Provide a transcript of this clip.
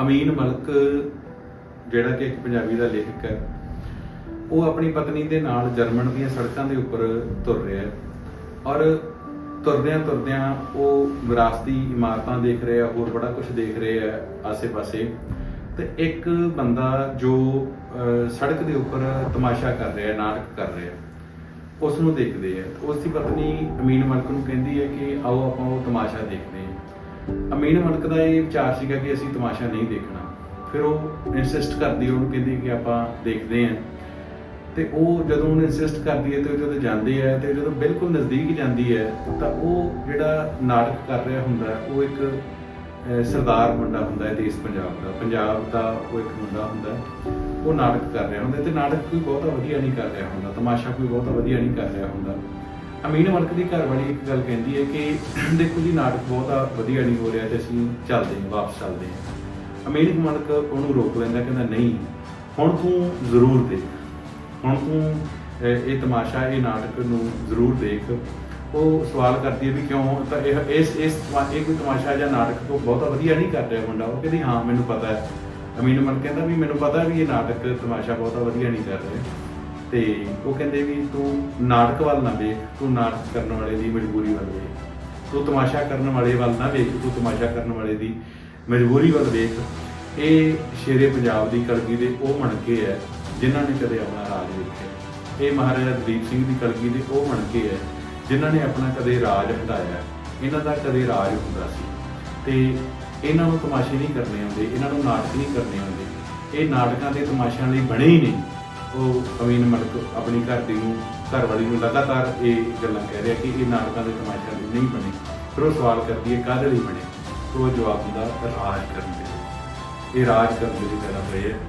ਅਮੀਨ ਮਲਕ, ਜਿਹੜਾ ਕਿ ਇੱਕ ਪੰਜਾਬੀ ਦਾ ਲੇਖਕ ਹੈ, ਉਹ ਆਪਣੀ ਪਤਨੀ ਦੇ ਨਾਲ ਜਰਮਨ ਦੀਆਂ ਸੜਕਾਂ ਦੇ ਉੱਪਰ ਤੁਰ ਰਿਹਾ ਹੈ ਔਰ ਤੁਰਦਿਆਂ ਤੁਰਦਿਆਂ ਉਹ ਵਿਰਾਸਤੀ ਇਮਾਰਤਾਂ ਦੇਖ ਰਿਹਾ ਹੋਰ ਬੜਾ ਕੁਝ ਦੇਖ ਰਿਹਾ ਹੈ ਆਸੇ-ਪਾਸੇ ਤੇ ਇੱਕ ਬੰਦਾ ਜੋ ਸੜਕ ਦੇ ਉੱਪਰ ਤਮਾਸ਼ਾ ਕਰ ਰਿਹਾ ਨਾਟਕ ਕਰ ਰਿਹਾ ਹੈ ਉਸ ਨੂੰ ਦੇਖਦੇ ਆ ਉਸ ਦੀ ਪਤਨੀ ਅਮੀਨ ਮਲਕ ਨੂੰ ਕਹਿੰਦੀ ਹੈ ਕਿ ਆਓ ਆਪਾਂ ਉਹ ਤਮਾਸ਼ਾ ਦੇਖਦੇ ਹਾਂ। ਅਮੀਨ ਮਲਕ ਦਾ ਇਹ ਵਿਚਾਰ ਸੀਗਾ ਕਿ ਅਸੀਂ ਤਮਾਸ਼ਾ ਨਹੀਂ ਦੇਖਣਾ। ਫਿਰ ਉਹ ਇਨਸਿਸਟ ਕਰਦੀ, ਉਹਨੂੰ ਕਹਿੰਦੀ ਕਿ ਆਪਾਂ ਦੇਖਦੇ ਹਾਂ। ਤੇ ਉਹ ਜਦੋਂ ਉਹਨੇ ਇਨਸਿਸਟ ਕਰਦੀ ਹੈ ਤੇ ਉਹ ਜਦੋਂ ਜਾਂਦੇ ਆ ਤੇ ਜਦੋਂ ਬਿਲਕੁਲ ਨਜ਼ਦੀਕ ਜਾਂਦੀ ਹੈ, ਤਾਂ ਉਹ ਜਿਹੜਾ ਨਾਟਕ ਕਰ ਰਿਹਾ ਹੁੰਦਾ, ਉਹ ਇੱਕ ਸਰਦਾਰ ਮੁੰਡਾ ਹੁੰਦਾ ਹੈ ਦੇਸ਼ ਪੰਜਾਬ ਦਾ। ਪੰਜਾਬ ਦਾ ਉਹ ਇੱਕ ਮੁੰਡਾ ਹੁੰਦਾ ਉਹ ਨਾਟਕ ਕਰ ਰਿਹਾ ਹੁੰਦਾ ਤੇ ਨਾਟਕ ਕੋਈ ਬਹੁਤਾ ਵਧੀਆ ਨਹੀਂ ਕਰ ਰਿਹਾ ਹੁੰਦਾ। ਤਮਾਸ਼ਾ ਕੋਈ ਬਹੁਤਾ ਵਧੀਆ ਨਹੀਂ ਕਰ ਰਿਹਾ ਹੁੰਦਾ। ਅਮੀਨ ਮਲਕ ਦੀ ਘਰ ਵਾਲੀ ਇੱਕ ਗੱਲ ਕਹਿੰਦੀ ਹੈ ਕਿ ਦੇਖੋ ਜੀ, ਨਾਟਕ ਬਹੁਤਾ ਵਧੀਆ ਨਹੀਂ ਹੋ ਰਿਹਾ ਤੇ ਅਸੀਂ ਚੱਲਦੇ ਹਾਂ, ਵਾਪਸ ਚੱਲਦੇ ਹਾਂ। ਅਮੀਨ ਮਲਕ ਉਹਨੂੰ ਰੋਕ ਲੈਂਦਾ, ਕਹਿੰਦਾ ਨਹੀਂ, ਹੁਣ ਤੂੰ ਜ਼ਰੂਰ ਦੇਖ। ਹੁਣ ਤੂੰ ਇਹ ਤਮਾਸ਼ਾ, ਇਹ ਨਾਟਕ ਨੂੰ ਜ਼ਰੂਰ ਦੇਖ। ਉਹ ਸਵਾਲ ਕਰਦੀ ਹੈ ਵੀ ਕਿਉਂ? ਤਾਂ ਇਹ, ਇਸ ਇਸ ਤਮਾ- ਇਹ ਕੋਈ ਤਮਾਸ਼ਾ ਜਾਂ ਨਾਟਕ ਤੋਂ ਬਹੁਤਾ ਵਧੀਆ ਨਹੀਂ ਕਰ ਰਿਹਾ ਮੁੰਡਾ। ਉਹ ਕਹਿੰਦੀ, ਹਾਂ, ਮੈਨੂੰ ਪਤਾ ਹੈ। ਅਮੀਨ ਮਨ ਕਹਿੰਦਾ ਵੀ, ਮੈਨੂੰ ਪਤਾ ਵੀ ਇਹ ਨਾਟਕ ਤਮਾਸ਼ਾ ਬਹੁਤਾ ਵਧੀਆ ਨਹੀਂ ਕਰ ਰਿਹਾ। ਤੇ ਉਹ ਕਹਿੰਦੇ ਵੀ ਤੂੰ ਨਾਟਕ ਵੱਲ ਨਾ ਵੇਖ, ਤੂੰ ਨਾਟਕ ਕਰਨ ਵਾਲੇ ਦੀ ਮਜਬੂਰੀ ਵੱਲ ਵੇਖ। ਤੂੰ ਤਮਾਸ਼ਾ ਕਰਨ ਵਾਲੇ ਵੱਲ ਨਾ ਵੇਖ, ਤੂੰ ਤਮਾਸ਼ਾ ਕਰਨ ਵਾਲੇ ਦੀ ਮਜਬੂਰੀ ਵੱਲ ਵੇਖ। ਇਹ ਸ਼ੇਰੇ ਪੰਜਾਬ ਦੀ ਕਲਗੀ ਦੇ ਉਹ ਮਣਕੇ ਹੈ ਜਿਨ੍ਹਾਂ ਨੇ ਕਦੇ ਆਪਣਾ ਰਾਜ ਵੇਖਿਆ। ਇਹ ਮਹਾਰਾਜਾ ਦਲੀਪ ਸਿੰਘ ਦੀ ਕਲਗੀ ਦੇ ਉਹ ਮਣਕੇ ਹੈ ਜਿਨ੍ਹਾਂ ਨੇ ਆਪਣਾ ਕਦੇ ਰਾਜ ਹਟਾਇਆ। ਇਹਨਾਂ ਦਾ ਕਦੇ ਰਾਜ ਹੁੰਦਾ ਸੀ। ਤੇ ਇਹਨਾਂ ਨੂੰ ਤਮਾਸ਼ੇ ਨਹੀਂ ਕਰਨੇ ਆਉਂਦੇ, ਇਹਨਾਂ ਨੂੰ ਨਾਟਕ ਨਹੀਂ ਕਰਨੇ ਆਉਂਦੇ। ਇਹ ਨਾਟਕਾਂ ਦੇ ਤਮਾਸ਼ਿਆਂ ਲਈ ਬਣੇ ਹੀ ਨਹੀਂ। ਉਹ ਅਮੀਨ ਮਲਕ ਆਪਣੀ ਘਰ ਦੀ ਨੂੰ, ਘਰ ਵਾਲੀ ਨੂੰ ਲਗਾਤਾਰ ਇਹ ਗੱਲਾਂ ਕਹਿ ਰਿਹਾ ਕਿ ਇਹ ਨਾਟਕਾਂ ਦੇ ਤਮਾਸ਼ਿਆਂ ਲਈ ਨਹੀਂ ਬਣੇ, ਫਿਰ ਉਹ ਸਵਾਲ ਕਰਦੀ ਹੈ, ਕਾਹਦੇ ਲਈ ਬਣੇ? ਤਾਂ ਉਹ ਜਵਾਬ ਦਿੰਦਾ, ਰਾਜ ਕਰਨ ਦੇ ਇਹ ਰਾਜ ਕਰਨ ਦੇ ਲਈ ਪੈਦਾ ਹੋਏ ਹੈ।